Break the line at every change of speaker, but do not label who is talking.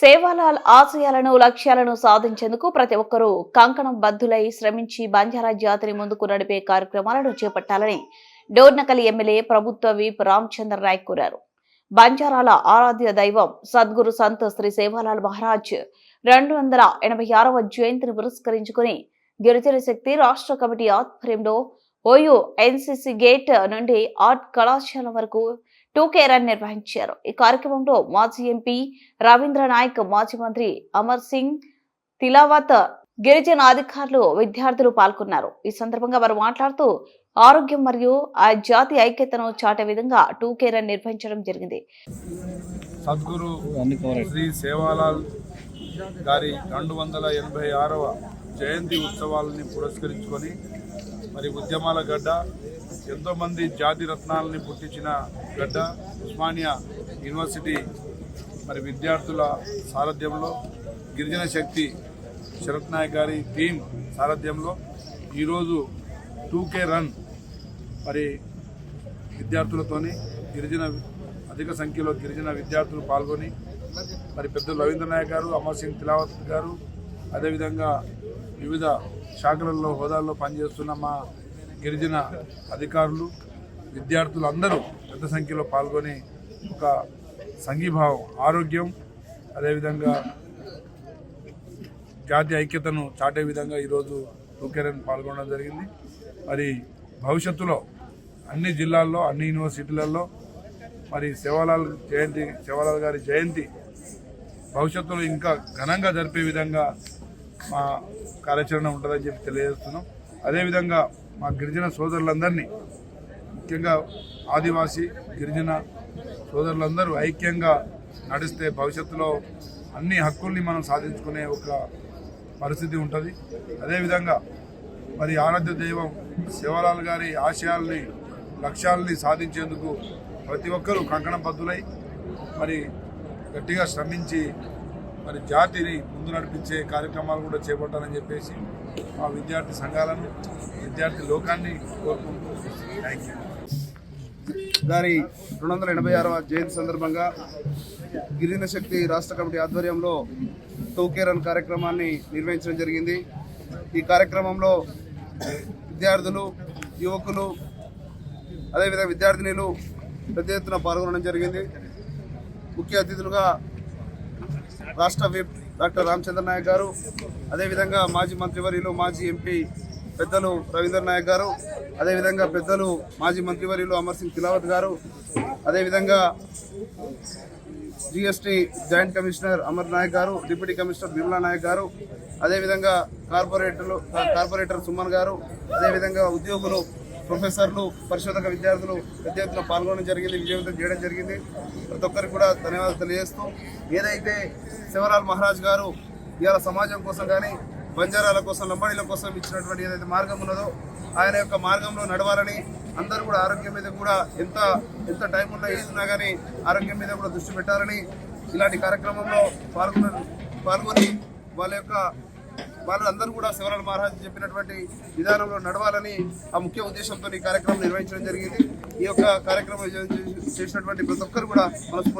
సేవాలాల్ ఆశయాలను లక్ష్యాలను సాధించేందుకు ప్రతి ఒక్కరూ కంకణం బద్దులై శ్రమించి బంజారా జాతిని ముందుకు నడిపే కార్యక్రమాలను చేపట్టాలని డోర్నకల్ ఎమ్మెల్యే ప్రభుత్వ వీప్ రామచంద్ర నాయక్ కోరారు. బంజారాల ఆరాధ్య దైవం సద్గురు సంత్ శ్రీ సేవాలాల్ మహారాజ్ రెండు వందల ఎనభై ఆరవ జయంతిని పురస్కరించుకుని గిరిజన శక్తి రాష్ట్ర కమిటీ ఆధ్వర్యంలో ఓయూ ఎన్సిసి గేట్ నుండి ఆర్ట్ కళాశాల వరకు టూ కేరన్ నిర్వహించారు. ఈ కార్యక్రమంలో మాజీ ఎంపీ రవీంద్ర నాయక్ మాజీ మంత్రి అమర్ సింగ్ తిలావత్ గిరిజన అధికారులు విద్యార్థులు పాల్గొన్నారు. ఈ సందర్భంగా వారు మాట్లాడుతూ ఆరోగ్యం మరియు ఆ జాతి ఐక్యతను చాటే విధంగా టూ కేరన్ నిర్వహించడం జరిగింది.
సద్గురు శ్రీ సేవాలాల్ గారి రెండు వందల ఎనభై ఆరవ జయంతి ఉత్సవాలని పురస్కరించుకొని మరి ఉద్యమాల గడ్డ ఎంతోమంది జాతి రత్నాలని పుట్టించిన గడ్డ ఉస్మానియా యూనివర్సిటీ మరి విద్యార్థుల సారథ్యంలో గిరిజన శక్తి శరత్ నాయక్ గారి టీం సారథ్యంలో ఈరోజు టూకే రన్ మరి విద్యార్థులతోని గిరిజన అధిక సంఖ్యలో గిరిజన విద్యార్థులు పాల్గొని మరి పెద్దలు రవీంద్ర నాయక్ గారు అమర్ సింగ్ తిలావత్ గారు అదేవిధంగా వివిధ శాఖలలో హోదాల్లో పనిచేస్తున్న మా గిరిజన అధికారులు విద్యార్థులు అందరూ పెద్ద సంఖ్యలో పాల్గొని ఒక సంఘీభావం ఆరోగ్యం అదేవిధంగా జాతి ఐక్యతను చాటే విధంగా ఈరోజు టూకెరన్ పాల్గొనడం జరిగింది. మరి భవిష్యత్తులో అన్ని జిల్లాల్లో అన్ని యూనివర్సిటీలలో మరి సేవాలాల్ జయంతి సేవాలాల్ గారి జయంతి భవిష్యత్తులో ఇంకా ఘనంగా జరిపే విధంగా మా కార్యాచరణ ఉంటుందని చెప్పి తెలియజేస్తున్నాం. అదేవిధంగా మా గిరిజన సోదరులందరినీ ముఖ్యంగా ఆదివాసీ గిరిజన సోదరులందరూ ఐక్యంగా నడిస్తే భవిష్యత్తులో అన్ని హక్కుల్ని మనం సాధించుకునే ఒక పరిస్థితి ఉంటుంది. అదేవిధంగా మరి ఆరాధ్య దైవం శివలాల్ గారి ఆశయాల్ని లక్ష్యాలని సాధించేందుకు ప్రతి ఒక్కరూ కంకణబద్ధులై మరి గట్టిగా శ్రమించి మరి జాతిని ముందు నడిపించే కార్యక్రమాలు కూడా చేపట్టాలని చెప్పేసి మా విద్యార్థి సంఘాలను విద్యార్థి లోకాన్ని కోరుకుంటూ థ్యాంక్ యూ
గారి రెండు వందల ఎనభై ఆరవ జయంతి సందర్భంగా గిరిజన శక్తి రాష్ట్ర కమిటీ ఆధ్వర్యంలో టోకేరన్ కార్యక్రమాన్ని నిర్వహించడం జరిగింది. ఈ కార్యక్రమంలో విద్యార్థులు యువకులు అదేవిధంగా విద్యార్థినిలు పెద్ద ఎత్తున పాల్గొనడం జరిగింది. ముఖ్య అతిథులుగా రాష్ట్ర విప్ డాక్టర్ రామచంద్ర నాయక్ గారు అదేవిధంగా మాజీ మంత్రివర్యులు మాజీ ఎంపీ పెద్దలు రవీంద్ర నాయక్ గారు అదేవిధంగా పెద్దలు మాజీ మంత్రివర్యులు అమర్ సింగ్ తిలావత్ గారు అదేవిధంగా GST joint commissioner Amar Nayak గారు డిప్యూటీ కమిషనర్ బిర్లా నాయక్ గారు అదేవిధంగా కార్పొరేటర్లు కార్పొరేటర్ సుమన్ గారు అదేవిధంగా ఉద్యోగులు ప్రొఫెసర్లు పరిశోధక విద్యార్థులు పెద్ద ఎత్తున పాల్గొనడం జరిగింది విజయవంతం చేయడం జరిగింది. ప్రతి ఒక్కరికి కూడా ధన్యవాదాలు తెలియజేస్తూ ఏదైతే శివలాల్ మహారాజ్ గారు ఇవాళ సమాజం కోసం కానీ బంజారాల కోసం లంబాడీల కోసం ఇచ్చినటువంటి ఏదైతే మార్గం ఉన్నదో ఆయన యొక్క మార్గంలో నడవాలని అందరూ కూడా ఆరోగ్యం మీద కూడా ఎంత ఎంత టైం ఉన్నా ఏదున్నా కానీ ఆరోగ్యం మీద కూడా దృష్టి పెట్టాలని ఇలాంటి కార్యక్రమంలో పాల్గొన పాల్గొని వాళ్ళ యొక్క వాళ్ళందరూ కూడా శివరాల మహారాజ్ చెప్పినటువంటి విధానంలో నడవాలని ఆ ముఖ్య ఉద్దేశంతో ఈ కార్యక్రమం నిర్వహించడం జరిగింది. ఈ యొక్క కార్యక్రమం చేసినటువంటి ప్రతి ఒక్కరు కూడా మనస్ఫూర్తి